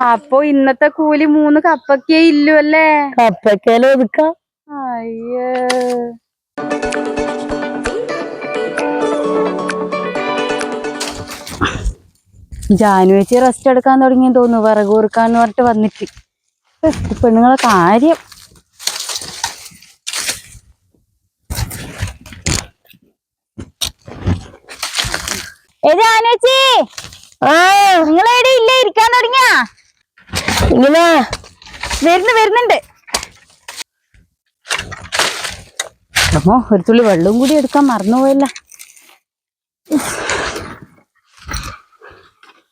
അപ്പൊ ഇന്നത്തെ കൂലി മൂന്ന് കപ്പക്കേ ഇല്ലു അല്ലേ? കപ്പക്കേല ഒതുക്കാം. അയ്യേ. ജാനു ചേച്ചി റെസ്റ്റ് എടുക്കാൻ തുടങ്ങിയെന്ന് തോന്നുന്നു. വിറക് കുറുക്കാന്ന് പറഞ്ഞിട്ട് വന്നിട്ട്. പെണ്ണുങ്ങളെ കാര്യം. ഏ ജാനു ചേച്ചി ആ. നിങ്ങളെവിടെ ഇല്ല? ഇരിക്കാൻ തുടങ്ങിയാ? ഇങ്ങനെ. വരുന്നു വരുന്നുണ്ട്. അമ്മോ ഒരു തുള്ളി വെള്ളവും കൂടി എടുക്കാൻ മറന്നുപോയല്ല.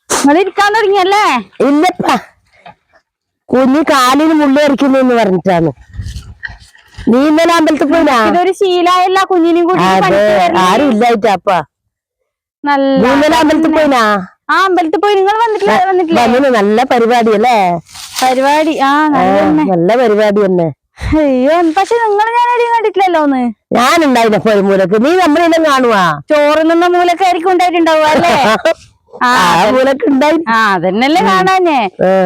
നിങ്ങൾ ഇരിക്കാൻ തുടങ്ങിയല്ലേ? ഇല്ലപ്പാ. കുഞ്ഞു കാലിന് മുള്ളി അരിക്കുന്നു പറഞ്ഞിട്ടാണ്. നീ ഇന്നലെ അമ്പലത്തിൽ പോയിനാ? ഇതൊരു ശീലായല്ല കുഞ്ഞിനും കൂടി ആരും ഇല്ലായിട്ടാപ്പാ. അപ്പ നല്ല ഇന്നലെ അമ്പലത്തിൽ പോയിനാ? ആ അമ്പലത്തിൽ പോയി നിങ്ങൾ വന്നിട്ടില്ല? വന്നിട്ടില്ല? നല്ല പരിപാടി. അല്ലേ പരിപാടി ആ നല്ല പരിപാടി തന്നെ. അയ്യോ പക്ഷെ നിങ്ങൾ ഞാൻ എവിടെയും കണ്ടിട്ടില്ലല്ലോ ഒന്ന്. പോയ മൂലക്ക് നീ നമ്മളെല്ലാം കാണുവാ? ചോറിൽ നിന്ന മൂലൊക്കെ ആയിരിക്കും ഉണ്ടായിട്ടുണ്ടാവുക അല്ലേ? ആ മൂലക്ക് ഉണ്ടായി. ആ അതന്നെയല്ലേ കാണാനേ.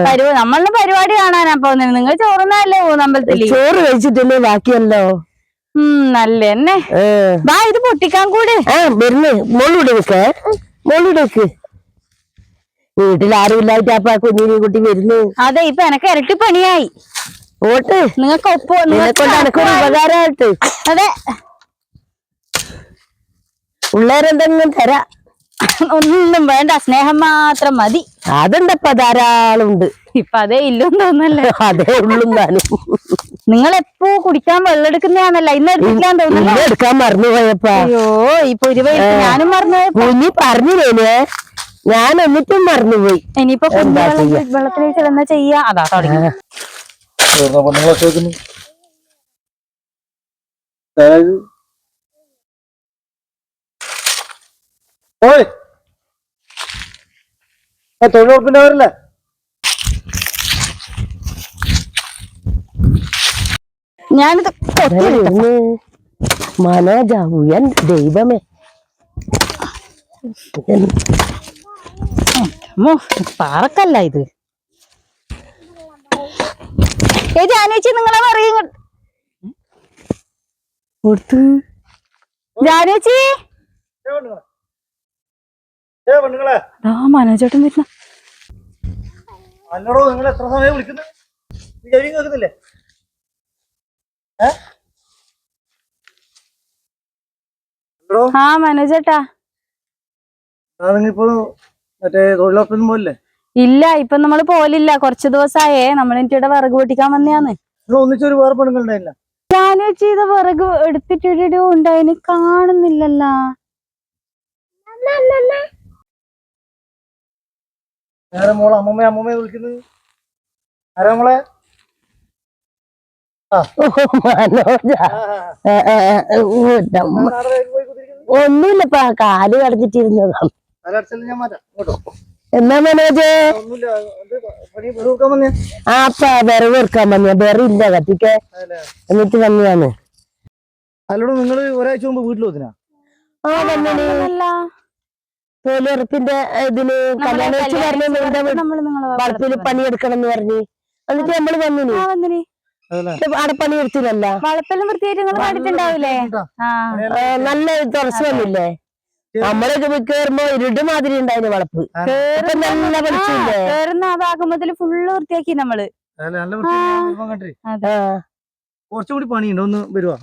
പരിപാടി നമ്മളുടെ പരിപാടി കാണാനാ പോകുന്നത്. നിങ്ങൾ ചോറുന്നല്ലേ പോകുന്ന അമ്പലത്തിൽ? ചോറ് കഴിച്ചിട്ടല്ലേ ബാക്കിയല്ലോ? ഉം നല്ല തന്നെ. ബാ ഇത് പൊട്ടിക്കാൻ കൂടെ. ആ വരുന്ന്. മോളൂടെ വെക്ക് മോളൂടെ വെക്ക് വീട്ടിൽ ആരും ഇല്ലായിട്ടാപ്പാ കുഞ്ഞിനെ കുട്ടി വരുന്നു. അതെ ഇപ്പൊ എനക്ക് ഇരട്ടി പണിയായി ഓട്ട് നിങ്ങൾക്ക് ഒപ്പ് ഉപകാരമായിട്ട്. അതെ. പിള്ളേരെന്തെങ്കിലും തരാ. ഒന്നും വേണ്ട സ്നേഹം മാത്രം മതി. അതുണ്ടപ്പാ ധാരാളം ഉണ്ട് ഇപ്പൊ അതേ ഇല്ലെന്ന് തോന്നല്ലേ അതേ ഉള്ളു താനും നിങ്ങൾ എപ്പോ കുടിക്കാൻ വെള്ളം എടുക്കുന്നതാണല്ല ഇന്ന് എടുക്കാൻ തോന്നുന്നു എടുക്കാൻ മറന്നുപോയപ്പോ. അയ്യോ ഇപ്പൊ ഇരുപത് ഞാനും മറന്നു കുഞ്ഞി പറഞ്ഞില്ലേ ഞാൻ എന്നിട്ടും മറന്നുപോയി. ഇനിയിപ്പോ എന്താ വെള്ളത്തിലേക്ക് എന്നാ ചെയ്യാ. അതാ തുടങ്ങി. തൊഴിലുറപ്പിന്റെ അവരല്ലേ ഞാനിത്. മനോജ ഉയൻ ദൈവമേ. അമ്മോ, പാറക്കല്ല ഇത്. ഏ ജാനുവച്ചി നിങ്ങളെ പറയും കൊടുത്തു. ജാനുവച്ചി ആ മനോജേട്ടൻ വരുന്ന. അല്ലടോ നിങ്ങൾ എത്ര സമയം വിളിക്കുന്നത് നീ ചെവി കേൾക്കുന്നില്ലേ? ഏ? അല്ലടോ ആ മനോജേട്ടാ. നിങ്ങളിപ്പോ മറ്റേ തൊഴിലുറപ്പിന് പോലല്ലേ? ഇല്ല ഇപ്പൊ നമ്മൾ പോലില്ല. കുറച്ച് ദിവസമായേ നമ്മൾ എനിക്കിവിടെ വിറക് പൊട്ടിക്കാൻ വന്നെയാന്ന് ഒന്നിച്ചൊരു വേറെ പെണ്ണുങ്ങളുണ്ടായില്ല? ഞാൻ ചെയ്ത വിറക് എടുത്തിട്ടിടൂ ഉണ്ടായിന്. കാണുന്നില്ലല്ലോ. നേരെ മോളെ? അമ്മമ്മ അമ്മമ്മയെ വിളിക്കുന്നത്? ആരാ മോളെ? ഒന്നുമില്ലപ്പാ. കാൽ കടഞ്ഞിട്ടിരുന്നതാ എന്നാ മനോജ്? വന്നേ. ആ അപ്പ വിറവ് വെറുക്കാൻ വന്നിയ വിറയില്ല കത്തിക്ക്. എന്നിട്ട് വന്നതാണ്. അല്ലോട് നിങ്ങൾ ഒരാഴ്ച മുമ്പ് വീട്ടിൽ വന്നിനാ? ആ അല്ല തൊഴിലുറപ്പിന്റെ ഇതിന് കല്യാണം വെച്ച് പറഞ്ഞു വളപ്പിൽ പണിയെടുക്കണം എന്ന് പറഞ്ഞു. എന്നിട്ട് നമ്മൾ വന്നിന്. അതല്ലേ? അവിടെ പണിയെടുത്തില്ലല്ലോ. വളപ്പെല്ലാം വൃത്തിയായിട്ട് നിങ്ങൾ കണ്ടിട്ടുണ്ടാവില്ലേ നല്ല തുറച്ചു വന്നില്ലേ? നമ്മളൊക്കെ കേറുമ്പോ ഇരുട്ട് മാതിരി ഉണ്ടായിരുന്നു വളപ്പ് നല്ല വെളിച്ചില്ലേ കേറുന്ന ആ ഭാഗം മുതൽ ഫുള്ള് വൃത്തിയാക്കി നമ്മൾ കുറച്ചും കൂടി പണിയുണ്ട്? ഒന്ന് വരുവാ?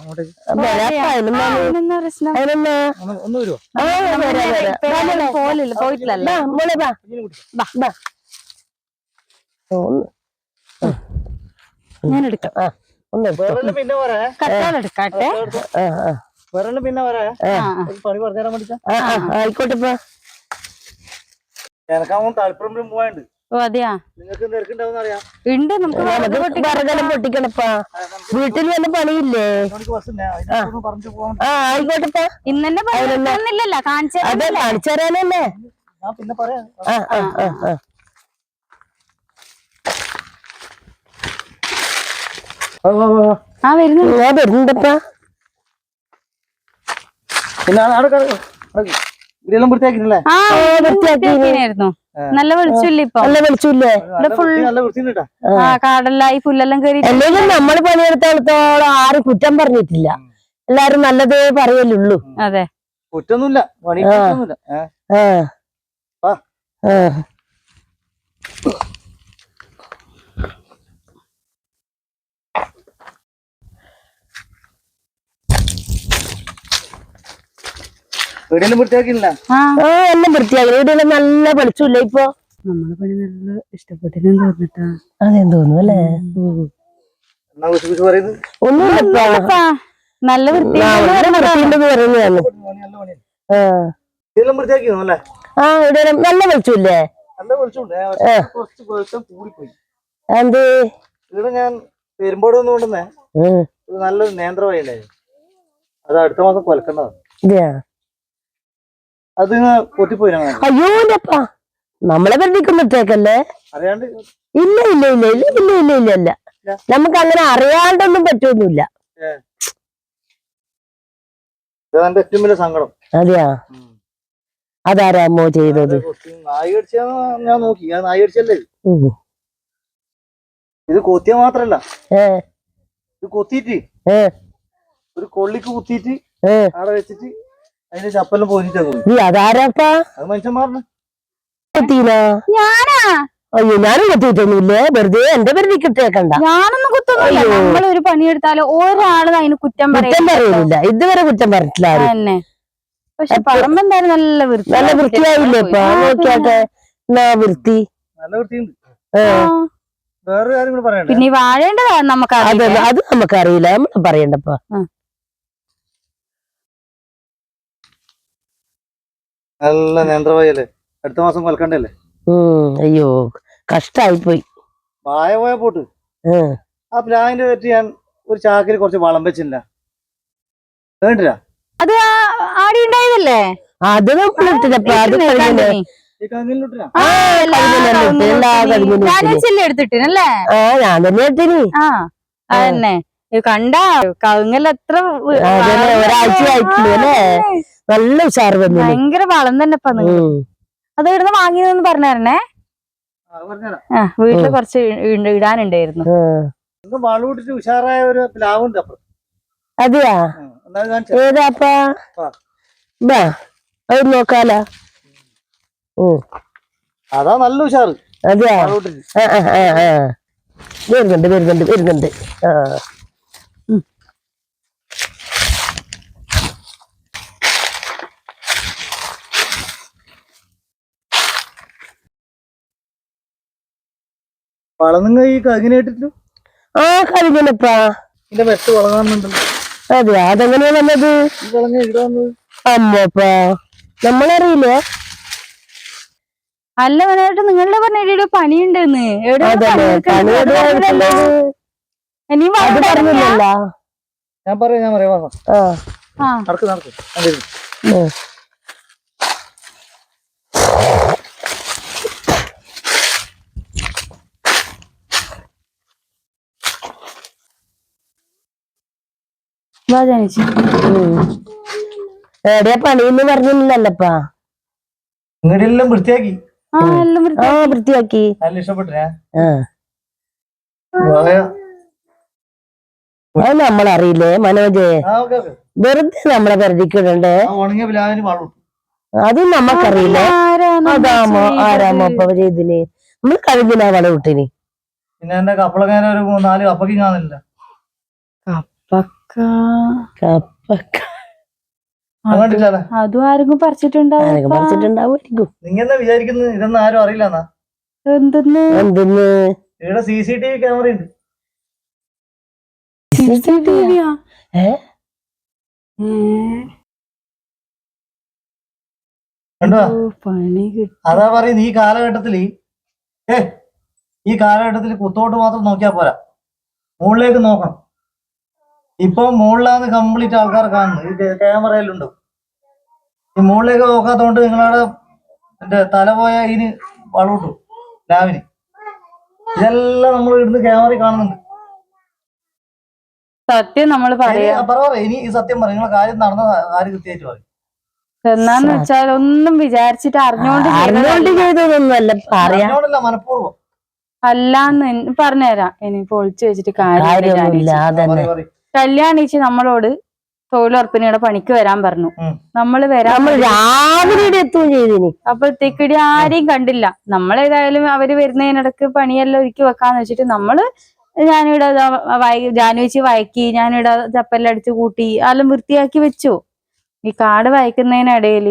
ഞാൻ എടുക്കാം ഒന്ന് എടുക്കാട്ടെ ആ, ആ, വേറെ പിന്നെ വരാ പണി പറഞ്ഞു തരാൻ ആയിക്കോട്ടെ ഇപ്പൊ. താല്പര്യം ഉണ്ട് നമുക്ക് വിറകെല്ലാം പൊട്ടിക്കണപ്പാ വീട്ടിൽ വല്ല പണിയില്ലേ? ആ. ആയിക്കോട്ടെപ്പാ ഇന്നെ പറയുന്നില്ലല്ലോ കാണിച്ചു അതെ കാണിച്ചു തരാനല്ലേ? ഞാൻ പിന്നെ പറയാം. ആ ആ ആ ആ. വരുന്നുണ്ടപ്പാ പിന്നെ അവിടെ വൃത്തിയാക്കിയില്ലേ ആ നല്ല വെളിച്ചില്ല ഇപ്പൊ? നല്ല വെളിച്ചില്ലേ ആ കാടെല്ലാം പുല്ലെല്ലാം കയറി അല്ലെങ്കിൽ നമ്മൾ പണിയെടുത്തോളത്തോളം ആരും കുറ്റം പറഞ്ഞിട്ടില്ല. എല്ലാരും നല്ലതേ പറയലുള്ളൂ അതെ. കുറ്റൊന്നുമില്ല പണി. കുറ്റൊന്നുമില്ല ആ. വാ. ആ. വീടെല്ലാം വൃത്തിയാക്കില്ല വീടെല്ലാം നല്ല വെളിച്ചമില്ല ഇപ്പൊ? നമ്മളെ പണി നല്ല ഇഷ്ടപ്പെട്ടെന്ന് തോന്നിട്ടാ അതെന്ന് തോന്നുന്നു അല്ലേ? ഒന്നുമില്ല നല്ല വൃത്തിയാണ് ആ ഇവിടെ നല്ല വെളിച്ചമില്ലേ എന്ത്? ഇവിടെ ഞാൻ പെരുമ്പോട് ഒന്ന് കൊണ്ടുവന്നേ. നല്ലൊരു നേന്ത്രവായി ഉണ്ടായിരുന്നു അത് അടുത്ത മാസം കൊലക്കണ്ടതാണ്. അത് പൊട്ടിപ്പോയി അയ്യോ എന്റെപ്പാ നമ്മളെ ബന്ധിക്കുന്നിട്ടേക്കല്ലേ അറിയാണ്ട് ഇല്ല ഇല്ല ഇല്ല ഇല്ല ഇല്ല ഇല്ല ഇല്ല ഇല്ല. നമുക്ക് അങ്ങനെ അറിയാണ്ടൊന്നും പറ്റൊന്നുമില്ല. ഏറ്റവും വലിയ സങ്കടം. അതെയാ? അതാരാമോ ചെയ്തത്? ഞാൻ നോക്കി. ഞാൻ നായി ഇത്. കൊത്തിയ മാത്രല്ല. ഇത് കൊത്തിയിട്ട് ഒരു കൊള്ളിക്ക് കുത്തിയിട്ട് ഏഹ് അവിടെ വെച്ചിട്ട് അതിന്റെ പോയിട്ട് അതാരാപ്പാ മനുഷ്യന്മാരുടെ. എത്തിയില്ല ഞാനാ? അയ്യോ ഞാനും കുത്തിയിട്ടൊന്നുമില്ലേ വെറുതെ എന്റെ പേര് കിട്ടേക്കണ്ട ഞാനൊന്നും കുത്തൊന്നുമില്ല. നമ്മൾ ഒരു പണിയെടുത്താലോ ഒരാളും അതിന് കുറ്റം കുറ്റം പറയും പറയുന്നില്ല ഇതുവരെ കുറ്റം പറഞ്ഞിട്ടില്ല തന്നെ. പക്ഷെ പറമ്പ് എന്തായാലും നല്ല വൃത്തി നല്ല വൃത്തിയായില്ലേ ഇപ്പൊ? നോക്കിയാട്ടെ എന്നാ വൃത്തി? നല്ല വൃത്തിയുണ്ട്. പിന്നെ വാഴേണ്ടതാ നമുക്ക് അത് അത് നമുക്കറിയില്ല. നമ്മൾ പറയണ്ടപ്പാ. നല്ല നേന്ത്രവായല്ലേ അടുത്ത മാസം കൊൽക്കണ്ടല്ലേ അയ്യോ കഷ്ടായി പോയി വായ പോയ പോട്ട്. ആ. പ്ലാവിന്റെ പറ്റി ഞാൻ ഒരു ചാക്കിൽ കുറച്ച് വളം വെച്ചില്ല. വേണ്ടില്ല. അത് ആടി ഉണ്ടായതല്ലേ? അത് ഞാൻ തന്നെ ആ കണ്ട കവുങ്ങല്ല എത്ര ഒരാഴ്ച നല്ല ഉഷാറ് ഭയങ്കര വളം തന്നെ അത് ഇവിടുന്ന് വാങ്ങിയതെന്ന് പറഞ്ഞു തരണേ ആ വീട്ടിൽ കുറച്ച് ഇടാനുണ്ടായിരുന്നു. ഒരു അതെയാ? ഏതാപ്പാ അത് നോക്കാലോ. അതാ നല്ല ഉഷാറ്. അതെയാ? വരുന്നുണ്ട് വരുന്നുണ്ട് വരുന്നുണ്ട്. ആ. ഈ ആ അതെ അമ്മപ്പാ അല്ല വനായിട്ട് നിങ്ങളുടെ പറഞ്ഞ എവിടെയോ പണിയുണ്ടെന്ന്. ഞാൻ പറയാം ഞാൻ പറയാം നടക്ക് നടക്ക്. വാ പറഞ്ഞില്ലല്ലപ്പാ ഇങ്ങടെല്ലാം വൃത്തിയാക്കി. ആ എല്ലാം വൃത്തിയാക്കി. അത് നമ്മളറിയില്ലേ മനോജേ? വെറുതെ നമ്മളെ പരിധിക്കുന്നുണ്ട് അത് നമ്മക്കറിയില്ലേ? അതാമോ ആരാമോ അപ്പൊ ഇതിന് നമ്മൾ കഴിഞ്ഞില്ല വളവിട്ടിന് പിന്നെ എന്റെ കപ്പളങ്ങനെ ഒരു നാല് കപ്പയ്ക്ക് കാണുന്നില്ല പക്ക. കപ്പക്ക. അത് ആരെങ്കിലും പറിച്ചിട്ടുണ്ടാവും പറിച്ചിട്ടുണ്ടാവുമായിരിക്കും. വിചാരിക്കുന്നത്? ഇതൊന്നും ആരും അറിയില്ല എന്നാ എന്തെന്ന്? എന്തെന്ന്? ഇവിടെ C C T V camera ഉണ്ട് അതാ പറയുന്നത് ഈ കാലഘട്ടത്തിൽ ഏ ഈ കാലഘട്ടത്തിൽ കുത്തോട്ട് മാത്രം നോക്കിയാ പോരാ. മുകളിലേക്ക് നോക്കണം. ഇപ്പൊ മുകളിലാണ് കംപ്ലീറ്റ് ആൾക്കാർ കാണുന്നത്. ഈ ക്യാമറയിലുണ്ട് ഈ മുകളിലേക്ക് നോക്കാത്തോണ്ട് നിങ്ങളുടെ എന്റെ തല പോയ ഇതിന് വളവിട്ടു രാവിന് ഇതെല്ലാം നമ്മൾ ഇവിടുന്ന് ക്യാമറ കാണുന്നുണ്ട്. സത്യം നമ്മൾ ഇനി പറയാ. പറ പറ, ഇനി ഈ സത്യം പറ. നിങ്ങളെ കാര്യം നടന്ന കാര്യം കൃത്യമായിട്ട് പറയും? എന്നാന്ന് വെച്ചാൽ ഒന്നും വിചാരിച്ചിട്ട് അറിഞ്ഞോണ്ട് അറിഞ്ഞോണ്ട് ചെയ്തതൊന്നുമല്ല പറയാ. അറിഞ്ഞോണ്ടല്ല മനഃപൂർവം. അല്ലാന്ന് പറഞ്ഞുതരാം. ഇനി ഒളിച്ചു വെച്ചിട്ട് കാര്യമില്ല കല്യാണിച്ച് നമ്മളോട് തൊഴിലുറപ്പിനിടെ പണിക്ക് വരാൻ പറഞ്ഞു. നമ്മൾ നമ്മൾ വരാൻ നമ്മൾ രാവിലെ എത്തുകയും ചെയ്തിനി. അപ്പോഴത്തേക്കിടി ആരെയും കണ്ടില്ല. നമ്മളേതായാലും അവർ വരുന്നതിനിടക്ക് പണിയെല്ലാം ഒരുക്കി വെക്കാന്ന് വെച്ചിട്ട് നമ്മൾ ഞാനിവിടെ ജാനുവച്ചി വയക്കി ഞാനിവിടെ ചപ്പെല്ലാം അടിച്ചു കൂട്ടി എല്ലാം വൃത്തിയാക്കി വെച്ചു. ഈ കാട് വയക്കുന്നതിനിടയിൽ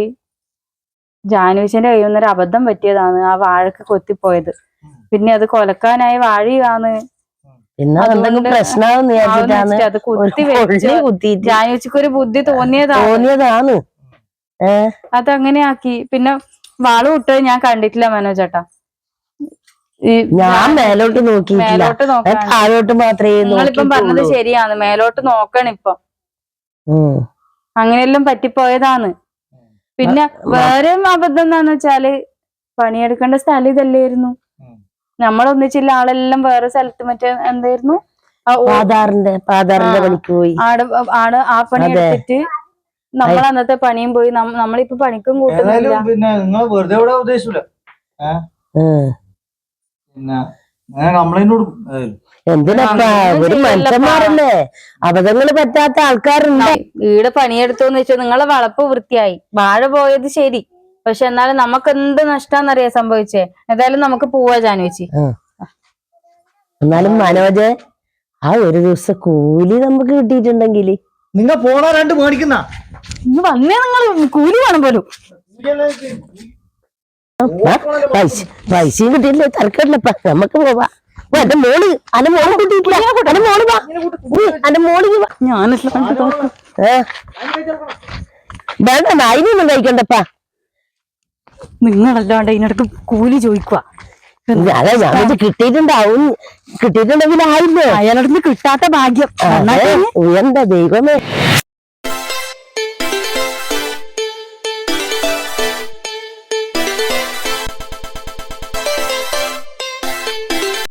ജാനുവച്ചിന്റെ കയ്യിൽ നിന്നൊരു അബദ്ധം പറ്റിയതാണ് ആ വാഴക്ക് കൊത്തിപ്പോയത്. പിന്നെ അത് കൊലക്കാനായി വാഴയാണ് എന്തെങ്കിലും വിചാരിച്ചിട്ടാണ് അത് ഒരു കുത്തി ബുദ്ധി തോന്നിയതാണ്. അതങ്ങനെ ആക്കി പിന്നെ വാൾ വിട്ടത് ഞാൻ കണ്ടിട്ടില്ല മനോജേട്ടാ ഈ ഞാൻ മേലോട്ട് നോക്കി മേലോട്ട് താഴോട്ട് മാത്രമേ നിങ്ങളിപ്പം പറഞ്ഞത് ശരിയാണ്. മേലോട്ട് നോക്കണം ഇപ്പൊ. അങ്ങനെയെല്ലാം പറ്റിപ്പോയതാണ്. പിന്നെ വേറെ അബദ്ധം എന്താന്ന് വെച്ചാൽ പണിയെടുക്കേണ്ട സ്ഥലം ഇതല്ലായിരുന്നു. ഉം. നമ്മളൊന്നിച്ചില്ല ആളെല്ലാം വേറെ സ്ഥലത്ത് മറ്റേ എന്തായിരുന്നു? ആ ഓ- പാതാറിന്റെ പാതാറിന്റെ ആ. പണിക്ക് പോയി. ആട് ആട് ആ പണി. എടുത്തിട്ട് നമ്മൾ അന്നത്തെ പണിയും പോയി. നമ്മ- നമ്മളിപ്പോ പണിക്കും കൂട്ടുന്നില്ല. പിന്നെ നിങ്ങൾ വെറുതെ ഇവിടെ ഉദ്ദേശിച്ചില്ല. പിന്നെ ഒരു മനുഷ്യന്മാരല്ലേ? അബദ്ധങ്ങൾ പറ്റാത്ത ആൾക്കാരുണ്ട്. വീട് പണിയെടുത്തോന്ന് വെച്ചാൽ നിങ്ങളെ വളപ്പ് വൃത്തിയായി. വാഴ പോയത് ശരി. പക്ഷെ എന്നാലും നമുക്ക് എന്ത് നഷ്ടാന്നറിയാ സംഭവിച്ചേ. ഏതായാലും നമുക്ക് പോവാ ജാനുവച്ചി. എന്നാലും മനോജ് ആ ഒരു ദിവസം കൂലി നമുക്ക് കിട്ടിയിട്ടുണ്ടെങ്കിൽ നിങ്ങൾ പോണ രണ്ട് മേടിക്കുന്ന? ഇന്ന് വന്നേ നിങ്ങൾ കൂലി വേണം പോലും. പൈസ പൈസയും കിട്ടിയില്ലേ തരക്കടില്ലപ്പ നമുക്ക് പോവാ. എന്റെ മോൾ അന്റെ മോൾ കിട്ടിയിട്ടില്ല. എന്റെ മോൾ വാ. എന്റെ മോൾ വാ. ഞാനെല്ലാം വേണ്ട അതിനൊന്നും കഴിക്കണ്ടപ്പാ. നിങ്ങളല്ലാണ്ട് ഇതിനിടക്ക് കൂലി ചോദിക്കുക കിട്ടിയിട്ടുണ്ടാവും. കിട്ടിയിട്ടുണ്ടെങ്കിൽ ആയില്ലേ? അയാളടുന്ന് കിട്ടാത്ത ഭാഗ്യം. എന്താ ദൈവമേ.